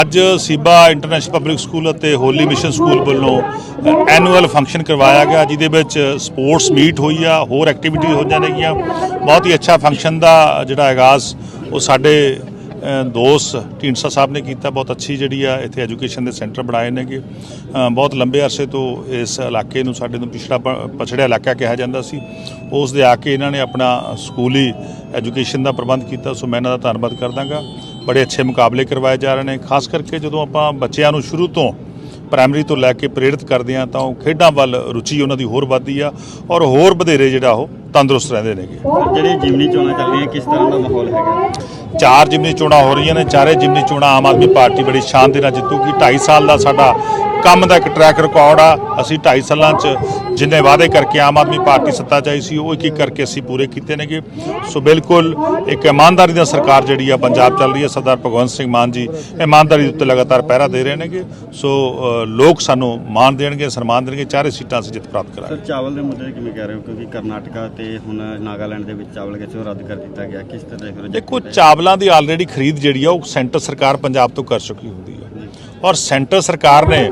ਅੱਜ ਸੀਬਾ international public school ਅਤੇ holy mission school ਵੱਲੋਂ ਐਨੂਅਲ ਫੰਕਸ਼ਨ ਕਰਵਾਇਆ ਗਿਆ, ਜਿਹਦੇ ਵਿੱਚ ਸਪੋਰਟਸ ਮੀਟ ਹੋਈ ਆ, ਹੋਰ ਐਕਟੀਵਿਟੀ ਹੋ ਜਾਣਗੀਆਂ ਬਹੁਤ ਹੀ ਅੱਛਾ ਫੰਕਸ਼ਨ ਦਾ ਜਿਹੜਾ ਆਗਾਜ਼ ਉਹ ਸਾਡੇ ਦੋਸਤ ਢੀਂਡਸਾ ਸਾਹਿਬ ਨੇ ਕੀਤਾ। ਬਹੁਤ ਅੱਛੀ ਜਿਹੜੀ ਆ, ਇੱਥੇ ਐਜੂਕੇਸ਼ਨ ਦੇ ਸੈਂਟਰ ਬਣਾਏ ਨੇਗੇ। ਬਹੁਤ ਲੰਬੇ ਅਰਸੇ ਤੋਂ ਇਸ ਇਲਾਕੇ ਨੂੰ, ਸਾਡੇ ਨੂੰ ਪਿਛੜਾ ਪ- ਪਛੜਿਆ ਇਲਾਕਾ ਕਿਹਾ ਜਾਂਦਾ ਸੀ। ਉਸ ਦੇ ਆ ਕੇ ਇਹਨਾਂ ਨੇ ਆਪਣਾ ਸਕੂਲੀ ਐਜੂਕੇਸ਼ਨ ਦਾ ਪ੍ਰਬੰਧ ਕੀਤਾ। ਸੋ ਮੈਂ ਇਹਨਾਂ ਦਾ ਧੰਨਵਾਦ ਕਰਦਾਗਾ। ਬੜੇ ਅੱਛੇ ਮੁਕਾਬਲੇ ਕਰਵਾਏ ਜਾ ਰਹੇ ਨੇ। ਖਾਸ ਕਰਕੇ ਜਦੋਂ ਆਪਾਂ ਬੱਚਿਆਂ ਨੂੰ ਸ਼ੁਰੂ ਤੋਂ ਪ੍ਰਾਇਮਰੀ ਤੋਂ ਲੈ ਕੇ ਪ੍ਰੇਰਿਤ ਕਰਦੇ ਆ ਤਾਂ ਉਹ ਖੇਡਾਂ ਵੱਲ ਰੁਚੀ ਉਹਨਾਂ ਦੀ ਹੋਰ ਵੱਧਦੀ ਆ ਔਰ ਹੋਰ ਵਧੇਰੇ ਜਿਹੜਾ ਉਹ ਤੰਦਰੁਸਤ ਰਹਿੰਦੇ ਨੇਗੇ। ਜਿਹੜੇ ਜਿਮਨੀ ਚੋਣਾਂ ਚੱਲ ਰਹੀਆਂ, ਕਿਸ ਤਰ੍ਹਾਂ ਦਾ ਮਾਹੌਲ ਹੈਗਾ? ਚਾਰ ਜਿਮਨੀ ਚੋਣਾਂ ਹੋ ਰਹੀਆਂ ਨੇ ਚਾਰੇ ਜਿਮਨੀ ਚੋਣਾਂ ਆਮ ਆਦਮੀ ਪਾਰਟੀ ਬੜੀ ਸ਼ਾਨਦਾਰ ਨਾਲ ਜਿੱਤੂਗੀ। 2.5 ਸਾਲ ਦਾ ਸਾਡਾ ਕੰਮ ਦਾ ਇੱਕ ਟਰੈਕ ਰਿਕਾਰਡ ਆ। ਅਸੀਂ 2.5 ਸਾਲਾਂ 'ਚ ਜਿੰਨੇ ਵਾਅਦੇ ਕਰਕੇ ਆਮ ਆਦਮੀ ਪਾਰਟੀ ਸੱਤਾ 'ਚ ਆਈ ਸੀ ਉਹ ਇੱਕ ਇੱਕ ਕਰਕੇ ਅਸੀਂ ਪੂਰੇ ਕੀਤੇ ਨੇਗੇ। ਸੋ ਬਿਲਕੁਲ ਇੱਕ ਇਮਾਨਦਾਰੀ ਨਾਲ ਸਰਕਾਰ ਜਿਹੜੀ ਆ ਪੰਜਾਬ ਚੱਲ ਰਹੀ ਹੈ ਸਰਦਾਰ ਭਗਵੰਤ ਸਿੰਘ ਮਾਨ ਜੀ ਇਮਾਨਦਾਰੀ ਦੇ ਉੱਤੇ ਲਗਾਤਾਰ ਪਹਿਰਾ ਦੇ ਰਹੇ ਨੇਗੇ। ਸੋ ਲੋਕ ਸਾਨੂੰ ਮਾਣ ਦੇਣਗੇ ਸਨਮਾਨ ਦੇਣਗੇ ਚਾਰੇ ਸੀਟਾਂ ਅਸੀਂ ਜਿੱਤ ਪ੍ਰਾਪਤ ਕਰਾਂਗੇ। ਸਰ ਚਾਵਲ ਦੇ ਮੁੱਦੇ ਕਿਵੇਂ ਕਹਿ ਰਹੇ ਹੋ? ਕਿਉਂਕਿ ਕਰਨਾਟਕਾ ਤੇ ਹੁਣ ਨਾਗਾਲੈਂਡ ਦੇ ਵਿੱਚ ਚਾਵਲ ਕਿਸੇ ਰੱਦ ਕਰ ਦਿੱਤਾ ਗਿਆ? ਕਿਸ ਤਰ੍ਹਾਂ ਦੇਖੋ ਚਾਵਲਾਂ ਦੀ ਆਲਰੇਡੀ ਖਰੀਦ ਜਿਹੜੀ ਆ, ਉਹ ਸੈਂਟਰ ਸਰਕਾਰ ਪੰਜਾਬ ਤੋਂ ਕਰ ਚੁੱਕੀ ਹੁੰਦੀ ਆ। ਔਰ ਸੈਂਟਰ ਸਰਕਾਰ ਨੇ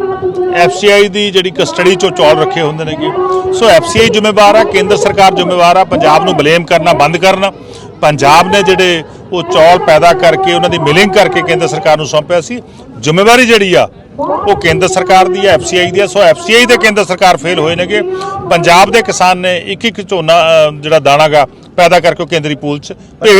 ਐਫਸੀਆਈ ਦੀ ਜਿਹੜੀ ਕਸਟਡੀ ਚੋਂ ਚੌਲ ਰੱਖੇ ਹੁੰਦੇ ਨੇਗੇ। ਸੋ ਐਫਸੀਆਈ ਜ਼ਿੰਮੇਵਾਰ ਆ, ਕੇਂਦਰ ਸਰਕਾਰ ਜ਼ਿੰਮੇਵਾਰ ਆ, ਪੰਜਾਬ ਨੂੰ ਬਲੇਮ ਕਰਨਾ ਬੰਦ ਕਰਨਾ। ਪੰਜਾਬ ਨੇ ਜਿਹੜੇ ਉਹ ਚੌਲ ਪੈਦਾ ਕਰਕੇ, ਉਹਨਾਂ ਦੀ ਮਿਲਿੰਗ ਕਰਕੇ ਕੇਂਦਰ ਸਰਕਾਰ ਨੂੰ ਸੌਂਪਿਆ ਸੀ। ਜ਼ਿੰਮੇਵਾਰੀ ਜਿਹੜੀ ਆ ਉਹ ਕੇਂਦਰ ਸਰਕਾਰ ਦੀ ਹੈ ਐਫਸੀਆਈ ਦੀ ਹੈ ਸੋ ਐਫਸੀਆਈ ਤੇ ਕੇਂਦਰ ਸਰਕਾਰ ਫੇਲ ਹੋਏ ਨੇਗੇ। ਪੰਜਾਬ ਦੇ ਕਿਸਾਨ ਨੇ ਇੱਕ ਇੱਕ ਝੋਨਾ ਜਿਹੜਾ ਦਾਣਾਗਾ ਪੈਦਾ ਕਰਕੇ ਕੇਂਦਰੀ ਪੂਲ 'ਚ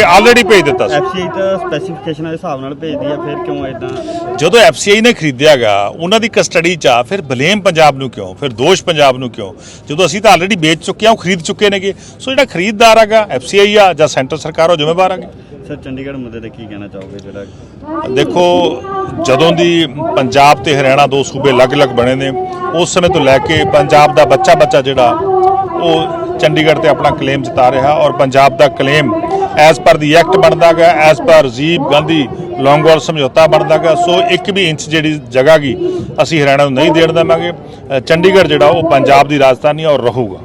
ਆਲਰੇਡੀ ਭੇਜ ਦਿੱਤਾ ਸੀ। ਐਫਸੀਆਈ ਤਾਂ ਸਪੈਸੀਫਿਕੇਸ਼ਨਾਂ ਦੇ ਹਿਸਾਬ ਨਾਲ ਭੇਜਦੀ ਆ ਫਿਰ ਕਿਉਂ ਇਦਾਂ ਜਦੋਂ ਐਫਸੀਆਈ ਨੇ ਖਰੀਦਿਆਗਾ ਉਹਨਾਂ ਦੀ ਕਸਟਡੀ 'ਚ ਆ ਫਿਰ ਬਲੇਮ ਪੰਜਾਬ ਨੂੰ ਕਿਉਂ? ਫਿਰ ਦੋਸ਼ ਪੰਜਾਬ ਨੂੰ ਕਿਉਂ? ਜਦੋਂ ਅਸੀਂ ਤਾਂ ਆਲਰੇਡੀ ਵੇਚ ਚੁੱਕੇ ਹਾਂ ਉਹ ਖਰੀਦ ਚੁੱਕੇ ਨੇਗੇ। ਸੋ ਜਿਹੜਾ ਖਰੀਦਦਾਰ ਹੈਗਾ ਐਫਸੀਆਈ ਆ ਜਾਂ ਸੈਂਟਰ ਸਰਕਾਰ ਉਹ ਜ਼ਿੰਮੇਵਾਰ ਹੈਗੀ ਸਰ ਚੰਡੀਗੜ੍ਹ ਮੁੱਦੇ ਤੇ ਕੀ ਕਹਿਣਾ ਚਾਹੋਗੇ ਜਿਹੜਾ ਦੇਖੋ ਜਦੋਂ ਦੀ ਪੰਜਾਬ ਤੇ ਹਰਿਆਣਾ ਦੋ ਸੂਬੇ ਅਲੱਗ-ਅਲੱਗ ਬਣੇ ਨੇ। ਉਸ ਸਮੇਂ ਤੋਂ ਲੈ ਕੇ ਪੰਜਾਬ ਦਾ ਬੱਚਾ-ਬੱਚਾ ਜਿਹੜਾ, ਉਹ ਚੰਡੀਗੜ੍ਹ ਤੇ ਆਪਣਾ ਕਲੇਮ ਜਤਾ ਰਿਹਾ ਔਰ ਪੰਜਾਬ ਦਾ ਕਲੇਮ ਐਜ਼ ਪਰ ਦੀ ਐਕਟ ਬਣਦਾ ਗਿਆ ਐਜ਼ ਪਰ ਰਾਜੀਵ ਗਾਂਧੀ ਲੌਂਗਵਾਲ ਸਮਝੌਤਾ ਬਣਦਾ ਗਿਆ ਸੋ ਇੱਕ ਵੀ ਇੰਚ ਜਿਹੜੀ ਜਗ੍ਹਾ ਗੀ, ਅਸੀਂ ਹਰਿਆਣਾ ਨੂੰ ਨਹੀਂ ਦੇਣ ਦੇਵਾਂਗੇ। ਚੰਡੀਗੜ੍ਹ ਜਿਹੜਾ, ਉਹ ਪੰਜਾਬ ਦੀ ਰਾਜਧਾਨੀ ਔਰ ਰਹੂਗਾ।